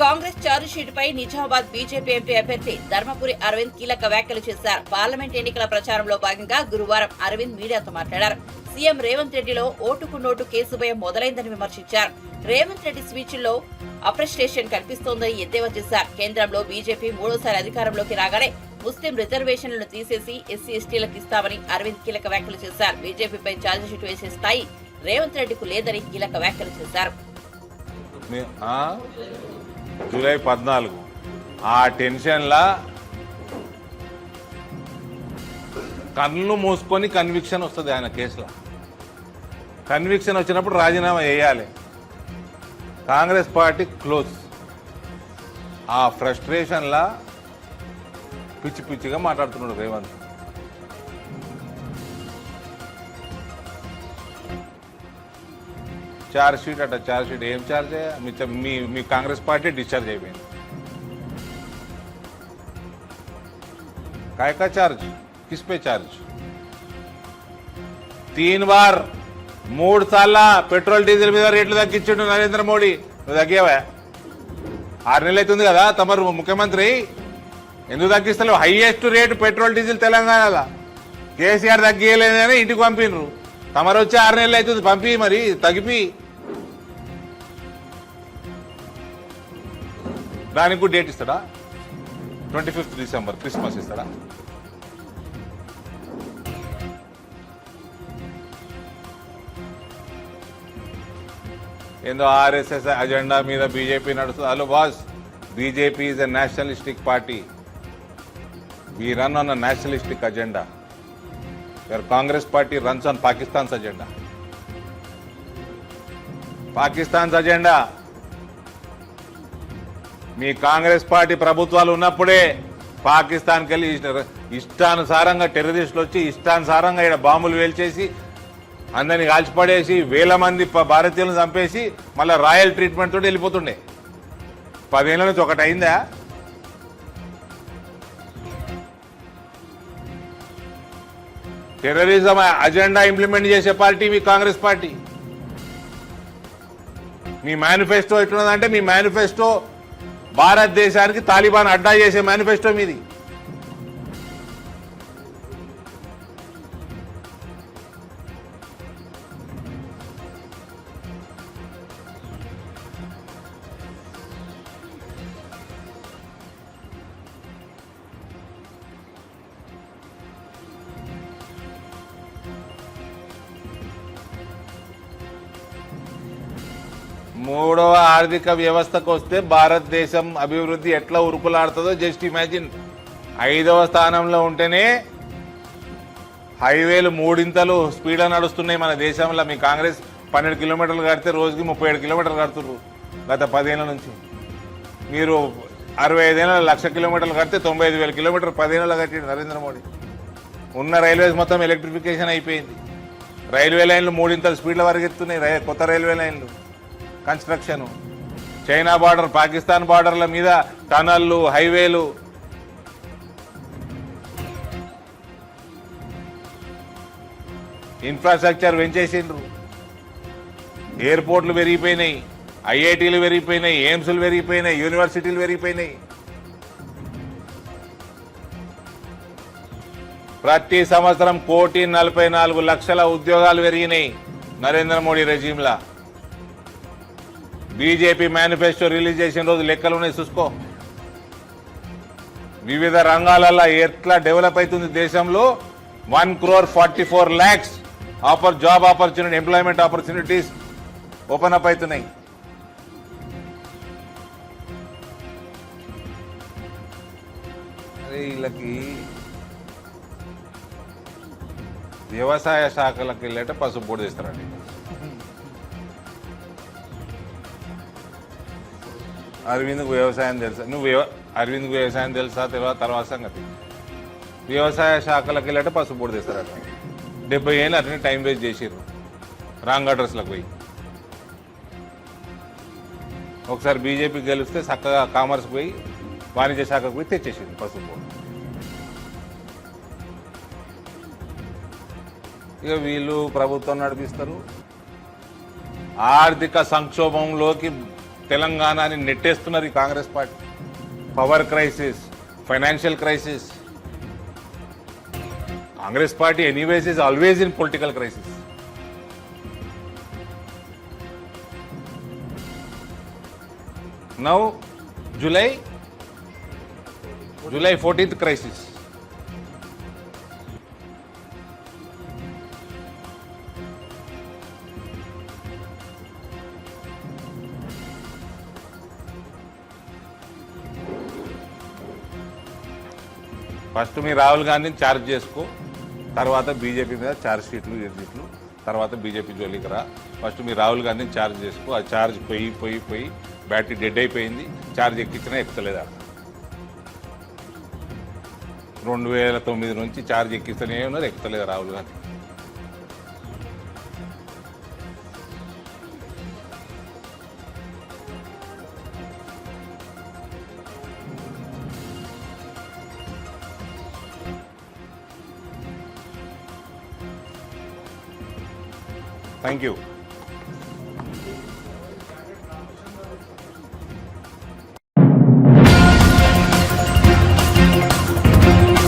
Congress charge పై Nizamabad BJP MP అభ్యర్థి ధర్మపురి అరవింద్ కీలక వ్యాఖ్యలు చేశారు. పార్లమెంట్ ఎన్నికల ప్రచారంలో భాగంగా గురువారం అరవింద్ మీడియాతో మాట్లాడారు. సీఎం రేవంత్ రెడ్డిలో ఓటుకు నోటు కేసు భయం మొదలైందని విమర్శించారు. రేవంత్ రెడ్డి స్పీచ్లో అప్రెస్టేషన్ కనిపిస్తోందని ఎద్దేవా చేశారు. కేంద్రంలో బీజేపీ మూడోసారి అధికారంలోకి రాగానే ముస్లిం రిజర్వేషన్లను తీసేసి ఎస్సీ ఎస్టీలకు ఇస్తామని అరవింద్ కీలక వ్యాఖ్యలు చేశారు. బీజేపీపై ఛార్జిషీట్ వేసే స్థాయి రేవంత్ రెడ్డికు లేదని కీలక వ్యాఖ్యలు చేశారు. జూలై పద్నాలుగు. ఆ టెన్షన్లా కళ్ళు మూసుకొని కన్విక్షన్ వస్తుంది ఆయన కేసులో. కన్విక్షన్ వచ్చినప్పుడు రాజీనామా చేయాలి. కాంగ్రెస్ పార్టీ క్లోజ్ ఆ ఫ్రస్ట్రేషన్లా పిచ్చి పిచ్చిగా మాట్లాడుతున్నాడు రేవంత్. చార్జ్ షీట్ అట చార్జ్ షీట్ ఏం చార్జ్ మీ చ- మీ మీ కాంగ్రెస్ పార్టీ డిశ్చార్జ్ అయిపోయింది काय का चार्ज किस पे चार्ज तीन बार మూడు సార్ల పెట్రోల్ డీజిల్ మీద రేట్లు తగ్గించిండు నరేంద్ర మోడీ నువ్వు తగ్గావా ఆరు నెలలు అవుతుంది కదా తమరు ముఖ్యమంత్రి ఎందుకు తగ్గిస్తలేవు హైయెస్ట్ రేటు పెట్రోల్ డీజిల్ తెలంగాణలో కేసీఆర్ తగ్గియలేదని ఇంటికి పంపినరు తమరు వచ్చి ఆరు నెలలు అవుతుంది పంపి మరి తగ్గిపి దానికి కూడా డేట్ ఇస్తాడా? ట్వంటీ ఫిఫ్త్ డిసెంబర్ క్రిస్మస్ ఇస్తాడా? ఏందో ఆర్ఎస్ఎస్ అజెండా మీద బీజేపీ నడుస్తుంది. Hello boss BJP is a nationalistic party we run on a nationalistic agenda your Congress party runs on Pakistan's agenda Pakistan's agenda me Congress party ప్రభుత్వాలు ఉన్నప్పుడే పాకిస్తాన్కి వెళ్ళి ఇష్టానుసారంగా టెర్రరిస్టులు వచ్చి ఇష్టానుసారంగా ఇక్కడ బాంబులు వేల్చేసి అందరిని కాల్చిపడేసి వేల మంది భారతీయులను చంపేసి మళ్ళీ రాయల్ ట్రీట్మెంట్ తోటి వెళ్ళిపోతుండే. పదేళ్ళ నుంచి ఒకటి అయిందా? టెర్రరిజం అజెండా ఇంప్లిమెంట్ చేసే పార్టీ మీ కాంగ్రెస్ పార్టీ. మీ మేనిఫెస్టో ఎట్లున్నదంటే మీ మేనిఫెస్టో భారతదేశానికి తాలిబాన్ అడ్డా చేసే మేనిఫెస్టో మీది. మూడవ ఆర్థిక వ్యవస్థకు వస్తే భారతదేశం అభివృద్ధి ఎట్లా ఉరుకులాడుతుందో జస్ట్ ఇమాజిన్ ఐదవ స్థానంలో ఉంటేనే హైవేలు మూడింతలు స్పీడ్లో నడుస్తున్నాయి మన దేశంలో. మీ కాంగ్రెస్ పన్నెండు కిలోమీటర్లు కడితే రోజుకి ముప్పై ఏడు కిలోమీటర్లు కడుతున్నారు గత పదేళ్ళ నుంచి. మీరు అరవై ఐదేళ్ళ లక్ష కిలోమీటర్లు కడితే తొంభై ఐదు వేల కిలోమీటర్లు పదేళ్ళలో కట్టాడు నరేంద్ర మోడీ. ఉన్న రైల్వేస్ మొత్తం ఎలక్ట్రిఫికేషన్ అయిపోయింది. రైల్వే లైన్లు మూడింతల స్పీడ్ల వరకు ఎత్తున్నాయి రై- కొత్త రైల్వే లైన్లు. కన్స్ట్రక్షన్. చైనా బార్డర్ పాకిస్తాన్ బార్డర్ల మీద టనల్లు హైవేలు. ఇన్ఫ్రాస్ట్రక్చర్ పెంచేసిండ్రు. ఎయిర్పోర్ట్లు పెరిగిపోయినాయి. ఐఐటీలు పెరిగిపోయినాయి. ఎయిమ్స్లు పెరిగిపోయినాయి. యూనివర్సిటీలు పెరిగిపోయినాయి. ప్రతి సంవత్సరం కోటి నలభై నాలుగు లక్షల ఉద్యోగాలు పెరిగినాయి నరేంద్ర మోడీ రెజీమ్లా. బీజేపీ మేనిఫెస్టో రిలీజ్ చేసిన రోజు లెక్కలు ఉన్నాయి చూసుకో. వివిధ రంగాలలో ఎట్లా డెవలప్ అవుతుంది దేశంలో? One crore forty four lakhs upper job opportunity employment opportunities open up అవుతున్నాయి. వీళ్ళకి వ్యవసాయ శాఖలకు వెళ్ళేట పసుపు బోర్డు తీస్తారండి. అరవింద్కు వ్యవసాయం తెలుసా? నువ్వు అరవింద్కు వ్యవసాయం తెలుసా? తెలియదు తర్వాత సంగతి. వ్యవసాయ శాఖలకు వెళ్ళటే పసుపు బోర్డు అట్లా డెబ్బై ఏళ్ళు అట్లనే టైం వేస్ట్ చేసిర్రు. రాంగ్ అడ్రస్లకు పోయి. ఒకసారి బీజేపీ గెలిస్తే చక్కగా కామర్స్ పోయి వాణిజ్య శాఖకు పోయి తెచ్చేసింది పసుపు ఇక వీళ్ళు ప్రభుత్వం నడిపిస్తారు. ఆర్థిక సంక్షోభంలోకి తెలంగాణని నెట్టేస్తున్నది Congress party. Power crisis financial crisis. Congress party anyways is always in political crisis. Now July July fourteenth crisis. First మీ రాహుల్ గాంధీని ఛార్జ్ చేసుకో. తర్వాత బీజేపీ మీద ఛార్జ్ షీట్లు ఏ తర్వాత బీజేపీ జోలికి రా. ఫస్ట్ మీ రాహుల్ గాంధీని ఛార్జ్ చేసుకో. ఆ ఛార్జ్ పోయి పోయి పోయి బ్యాటరీ డెడ్ అయిపోయింది. ఛార్జ్ ఎక్కించినా ఎక్కుతలేదా రెండు వేల తొమ్మిది నుంచి ఛార్జ్ ఎక్కిస్తూనే ఉన్నది ఎక్కుతలేదు రాహుల్ గాంధీ. Thank you.